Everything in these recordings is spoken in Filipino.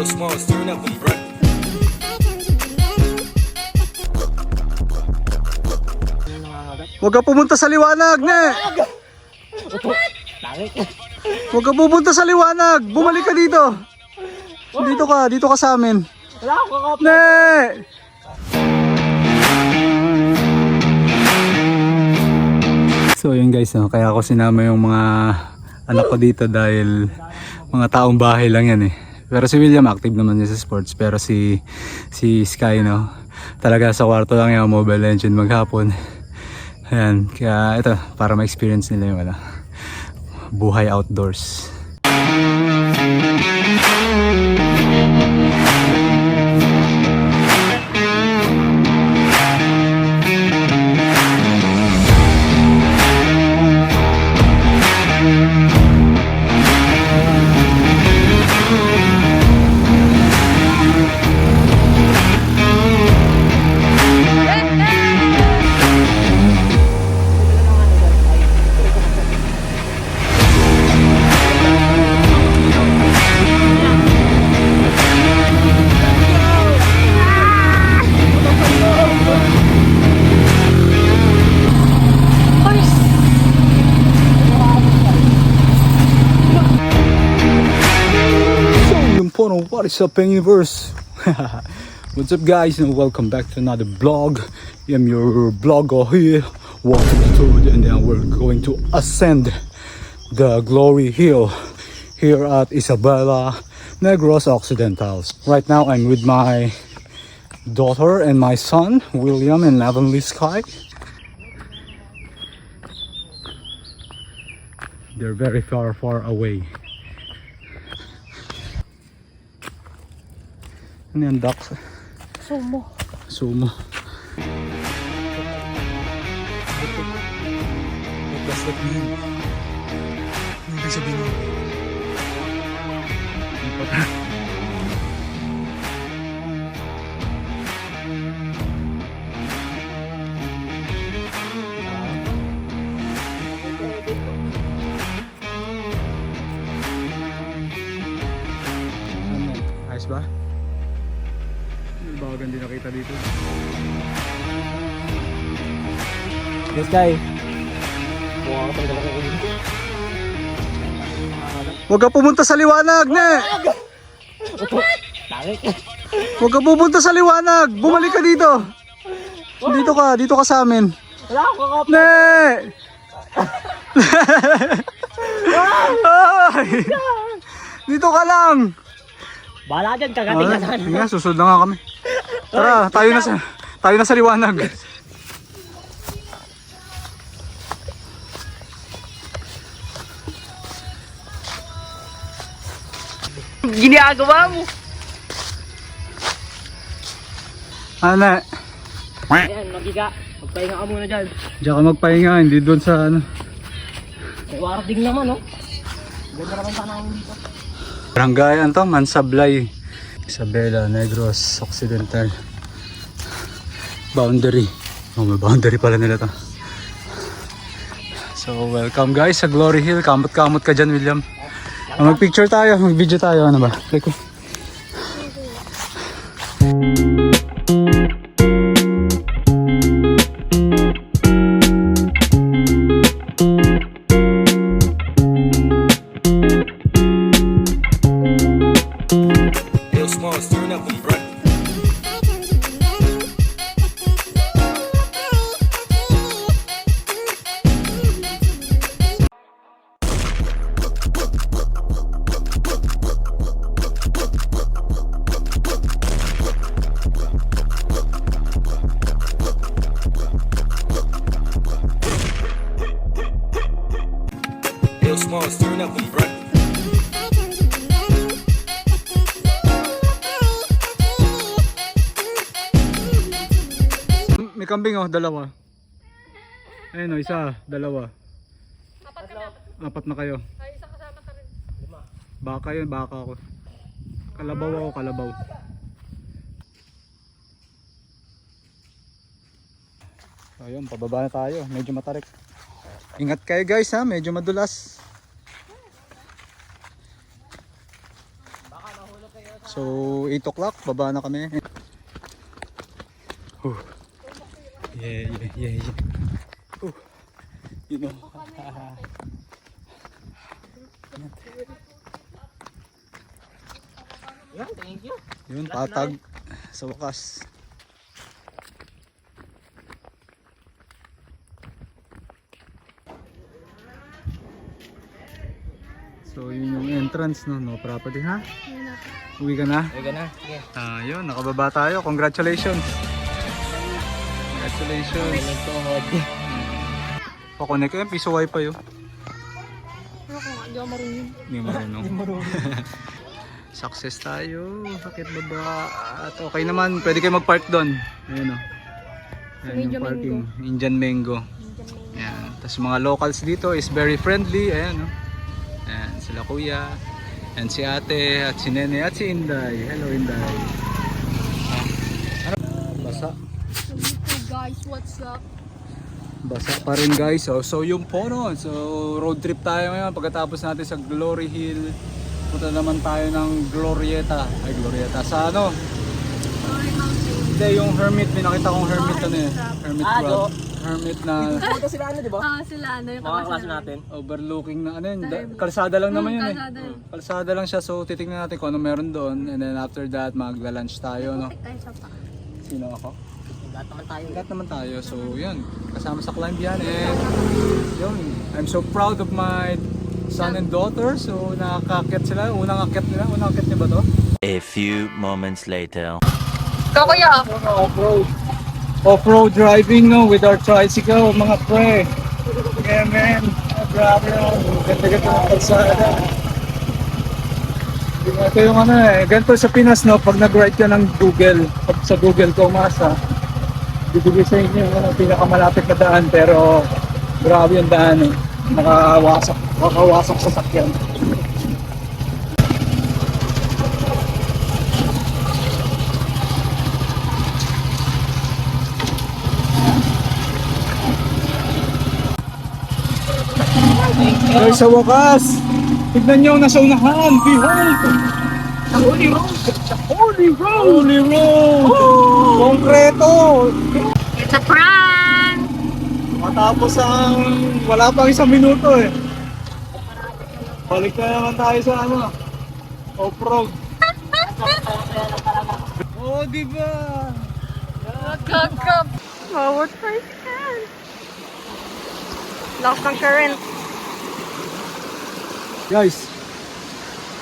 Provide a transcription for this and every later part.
Yo, Smalls, turn up them, bruh. Huwag ka pumunta sa liwanag, ne! Huwag ka pupunta sa liwanag! Bumalik ka dito! Dito ka, dito ka sa amin. Wala akong. Ne! So yun guys, no? kaya ako sinama yung mga anak ko dito dahil mga taong bahay lang yan eh. Pero si William active naman niya sa sports pero si si Sky no, talaga sa kwarto lang yung Mobile Legend maghapon. Ayan, kaya ito para ma-experience nila yung ano, buhay outdoors. Po no, what is up universe? What's up guys and welcome back to another vlog. I'm your vlogger here, walking through and then we're going to ascend the glory hill here at Isabela Negros Occidentals. Right now I'm with my daughter and my son, William and Heavenly Sky. They're very far, far away. Ano yan, ducks? Sumo. Sumo. What's that mean? Ano ibig sabihin nun? Ano? Ulit. Huwag ka pumunta sa liwanag, ne! Huwag ka pupunta sa liwanag! Bumalik ka dito! Dito ka, dito ka sa amin. Wala akong kakap. Ne! Ay! Dito ka lang! Bahala dyan, kagating ka Ay, na. nga, susunod na nga kami. Tara, tayo na sa tayo na sa liwanag. Ginagawa mo. Ano? Ayan, magiga. Magpahinga ka muna dyan. Diyan ka magpahinga, hindi doon sa ano. May naman, oh. Ganda naman pa namin dito. Barangay ano to, Mansablay, Isabela, Negros, Occidental. Boundary. Oh, may boundary pala nila to. So, welcome guys sa Glory Hill. Kamot-kamot ka dyan, William. Mag-picture tayo, mag-video tayo. Ano ba? Like, Yo, Smalls, turn up them, bruh. may kambing oh, dalawa. Ayun oh, isa, dalawa. Apat na kayo. Baka yun, baka ako. Kalabaw ako, kalabaw. So yun, pababa na tayo. Medyo matarik. Ingat kayo guys ha, medyo madulas. Baka nahulog kayo So 8 o'clock, baba na kami. Whew. Yeah, yeah, yeah, yeah. Whew. You know. Yan, thank you. Yun, patag sa wakas. So yun yung entrance no, no property ha? Uwi ka na? Okay na. Sige. Ah, yun, nakababa tayo. Congratulations. Congratulations. Pakonek ko yan, piso wifi yun. Hindi ako marunong. Hindi marunong. Success tayo. Sakit baba. At okay naman, pwede kayo mag-park doon. Ayun o. Ayan Medyo yung parking. Indian Mango. Ayan. Tapos mga locals dito is very friendly. Ayan o. Ayan, sila kuya. Ayan si ate at si nene at si Inday. Hello Inday. Ah, ano? Basa. So guys, what's up? Basa pa rin guys. So, so yung Pono. So road trip tayo ngayon pagkatapos natin sa Glory Hill. Punta naman tayo ng Glorieta. Ay Glorieta. Sa ano? Hindi, yung hermit. May nakita kong hermit ano eh. Hermit Ah, crab. Hermit na Ito sila ano, di ba? Ah, sila ano yung Mga klase natin. overlooking na ano yun. Da-. Kalsada lang naman yun eh. Kalsada yun. Kalsada lang siya. So titingnan natin kung ano meron doon. And then after that, magla-lunch tayo. No? Sa pa. Sino ako? Lahat naman tayo. Lahat naman tayo. So, yun. Kasama sa climb yan. And, yun. I'm so proud of my son and daughter. So, nakakakit sila. Unang akit nila. Unang akit niya ba to? A few moments later. Ikaw kuya! Off-road. Off-road driving, no? With our tricycle, mga pre. Yeah, man. Oh, grabe, no? Ganda-ganda ng kalsada. Ito yung ano eh, ganito sa Pinas no, pag nag-write ka ng Google, pag sa Google ko umasa, bibigay sa inyo yung ano, pinakamalapit na daan pero grabe yung daan eh. Nakawasak, nakawasak sa sakyan. Guys, sa wakas, tignan nyo, nasa unahan, behold! The Holy Road! The Holy Road! Holy Road! Konkreto! It's a prank! Matapos ang wala pang isang minuto eh. Balik na naman tayo sa ano, off-road. oh, di ba? Gagab! Bawat person! Lakas ng current. Guys,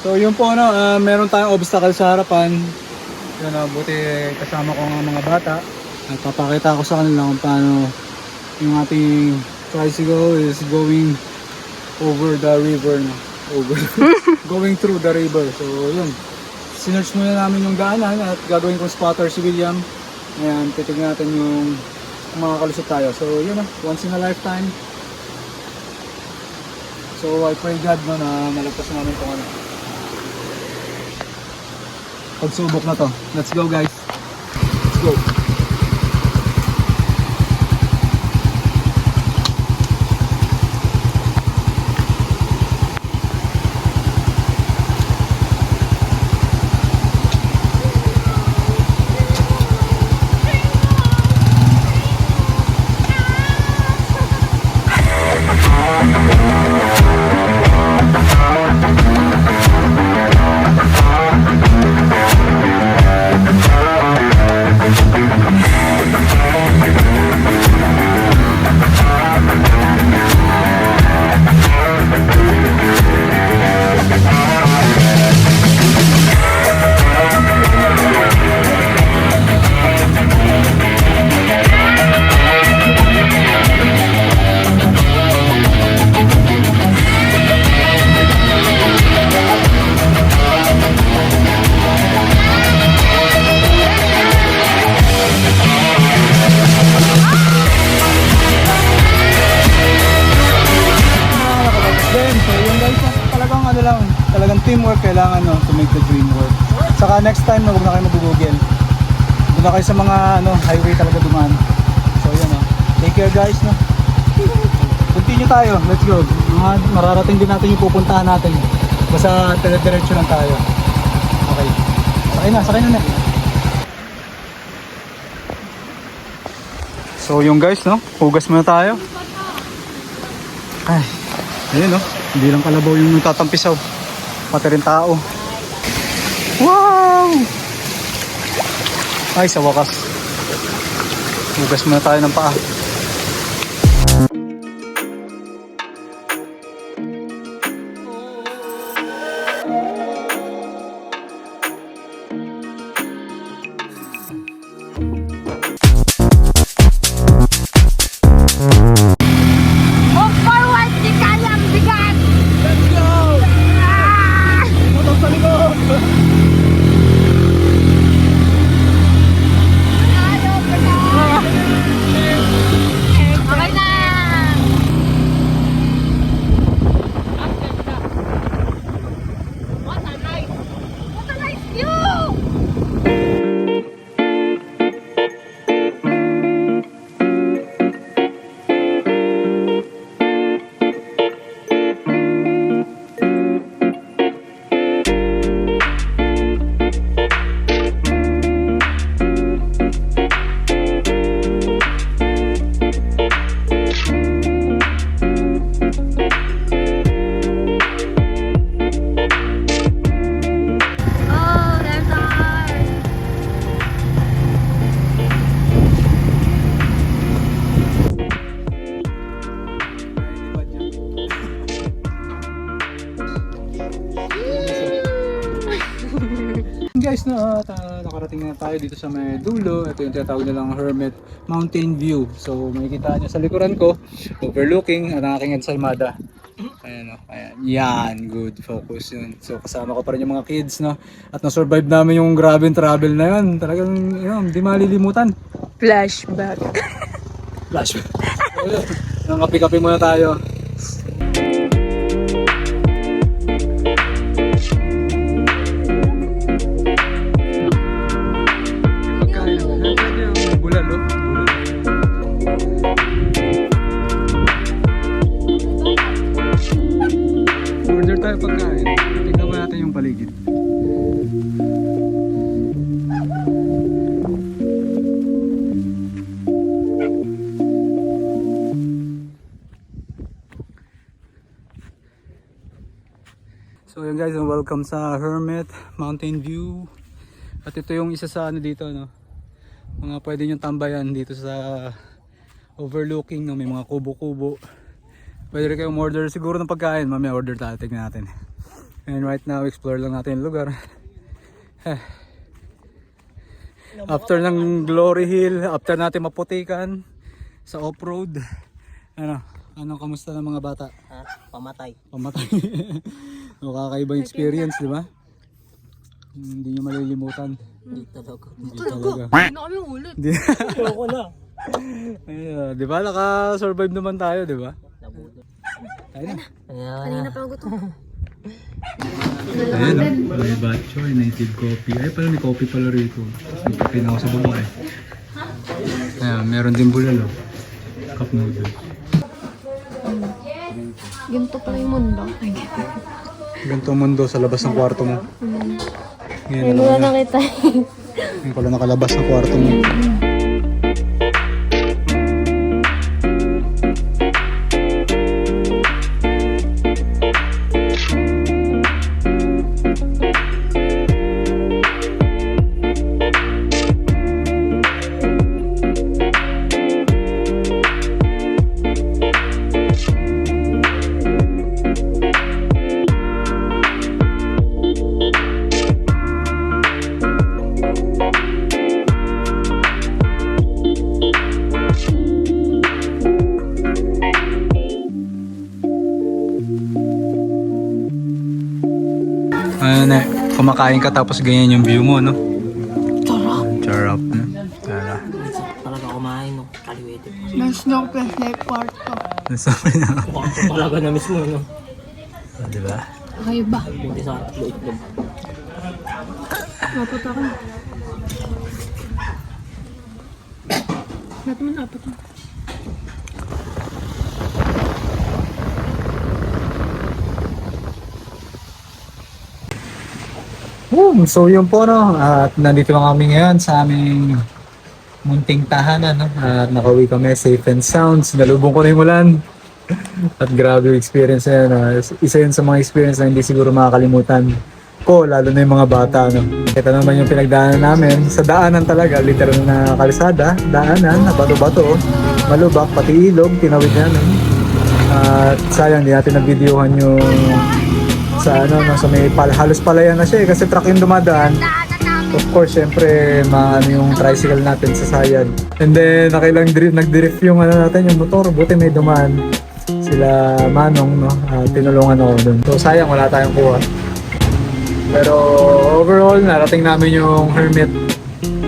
so yun po ano, ah, meron tayong obstacle sa harapan. Yun na, buti kasama ko ang mga bata. At papakita ko sa kanila kung paano yung ating tricycle is going over the river na. Over. going through the river. So yun. Sinerch muna namin yung daanan at gagawin kong spotter si William. Ayan, titignan natin yung kung makakalusot tayo. So yun na, once in a lifetime. So I pray God no, na malagpas namin itong ano. Pagsubok na to. Let's go guys. Let's go. Doon kayo sa mga ano, highway talaga dumaan. So yun no. Take care guys no. Continue tayo, let's go. Mga, mararating din natin yung pupuntahan natin. Basta dire-diretso lang tayo. Okay. Sakay na, sakay na na. So yung guys, no? Hugas muna tayo. Ay, ayun no? Hindi lang kalabaw yung nagtatampisaw. Pati rin tao. Wow! Ay, sa wakas. Hugas muna tayo ng paa. At ah, nakarating na tayo dito sa may dulo. Ito yung tinatawag nilang Hermit Mountain View. So makikita nyo sa likuran ko, overlooking ang aking ensaymada. Ayan o, ayan. Yan, good focus yun. So kasama ko pa rin yung mga kids no. At na-survive namin yung grabe travel na yun. Talagang yun, hindi malilimutan. Flashback. Flash. Nang kapi-kapi muna tayo. So yun guys, welcome sa Hermit Mountain View. At ito yung isa sa ano dito no. Mga pwede nyo tambayan dito sa overlooking no, may mga kubo-kubo. Pwede rin kayong order siguro ng pagkain, mamaya order tayo, tignan natin. And right now, explore lang natin yung lugar. after ng Glory Hill, after natin maputikan sa off-road, ano, ano kamusta ng mga bata? Ha? Pamatay. pamatay. no, kakaibang experience, di ba? Hindi nyo malilimutan. Hindi talaga. Hindi talaga. Hindi na kami ulit. Hindi. Ayoko na. Ayun, di ba? Naka-survive naman tayo, di ba? Ayun na. Kanina pa gutom. Ayun, no? May batcho, native coffee. Ay, pala may coffee pala rito. May kape na ako sa baba eh. Ayan, meron din bulalo. Cup noodle. Ganito pala yung mundo. Ay, Ganito mundo sa labas ng kwarto mo. Ngayon, alam wala mo na. nakita. Ngayon ko lang nakalabas ng kwarto mo. Kumakain ka tapos ganyan yung view mo, no? Charap. Charap, no? Tara. Talaga kumain no. Kaliwete. Mas no plus like kwarto. Nasabi na ako. Kwarto talaga na mismo no. Oh, di ba? Okay ba? Buti sa loob loob. Apat ako. Ba't man apat ako? So yun po no, at nandito lang kami ngayon sa aming munting tahanan no. At nakauwi kami safe and sounds. Nalubong ko na yung ulan. At grabe yung experience na yun. ah. Isa yun sa mga experience na hindi siguro makakalimutan ko, lalo na yung mga bata. No? Ito naman yung pinagdaanan namin. Sa daanan talaga, literal na kalsada, daanan, na bato-bato, malubak, pati ilog, tinawid na. No? At sayang, di natin nag-videohan yung sa ano, no, sa may pal halos palayan na siya eh, kasi truck yung dumadaan. Of course, syempre, maano yung tricycle natin sa sayad. And then, nakailang drift, nag-drift yung ano natin, yung motor. Buti may dumaan. Sila Manong, no? Ah, tinulungan ako dun. So, sayang, wala tayong kuha. Pero, overall, narating namin yung Hermit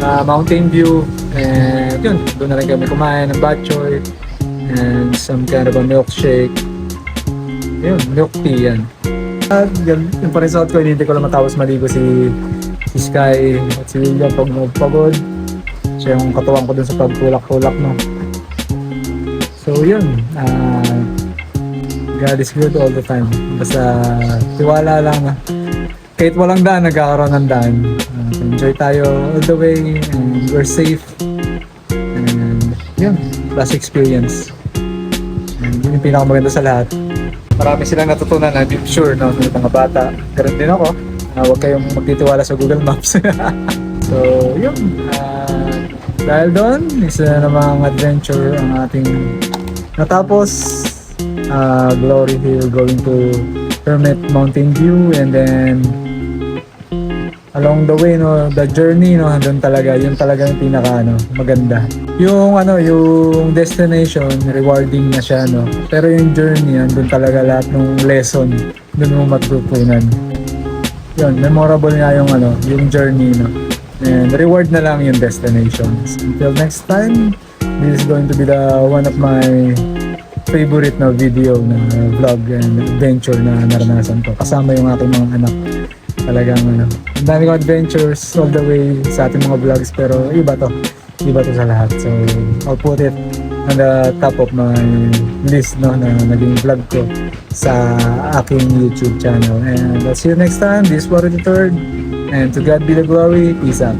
ah, Mountain View. And, yun, doon na rin kami kumain ng bok choy. And some kind of a milkshake. Yun, milk tea yan. At yun, yung pa rin ko, hindi ko lang matapos maligo si, si Sky at si William pag pagod. Siya yung katuwang ko dun sa pagtulak-tulak, no. So yun, ah God is good all the time. Basta tiwala lang na kahit walang daan, nagkakaroon ng daan. Ah, enjoy tayo all the way and we're safe. And yun, plus experience. And yun yung pinakamaganda sa lahat marami silang natutunan I'm sure no, ng mga bata. Ganun din ako. Ah, huwag kayong magtitiwala sa Google Maps. so, yun. Ah, dahil doon, isa namang adventure ang ating natapos. Ah, Glory Hill going to Hermit Mountain View and then along the way no the journey no doon talaga yun talaga yung pinaka ano maganda yung ano yung destination rewarding na siya no pero yung journey doon talaga lahat ng lesson doon mo matutunan. Yun memorable nga yung ano yung journey no. And reward na lang yung destinations. Until next time this is going to be the one of my favorite na video na vlog and adventure na naranasan ko. Kasama yung aking mga anak. Talagang ano, ang dami kong adventures all the way sa ating mga vlogs pero iba to iba to sa lahat. So I'll put it on the top of my list no na naging vlog ko sa aking YouTube channel. And I'll see you next time. This is Warren the Third. And to God be the glory. Peace out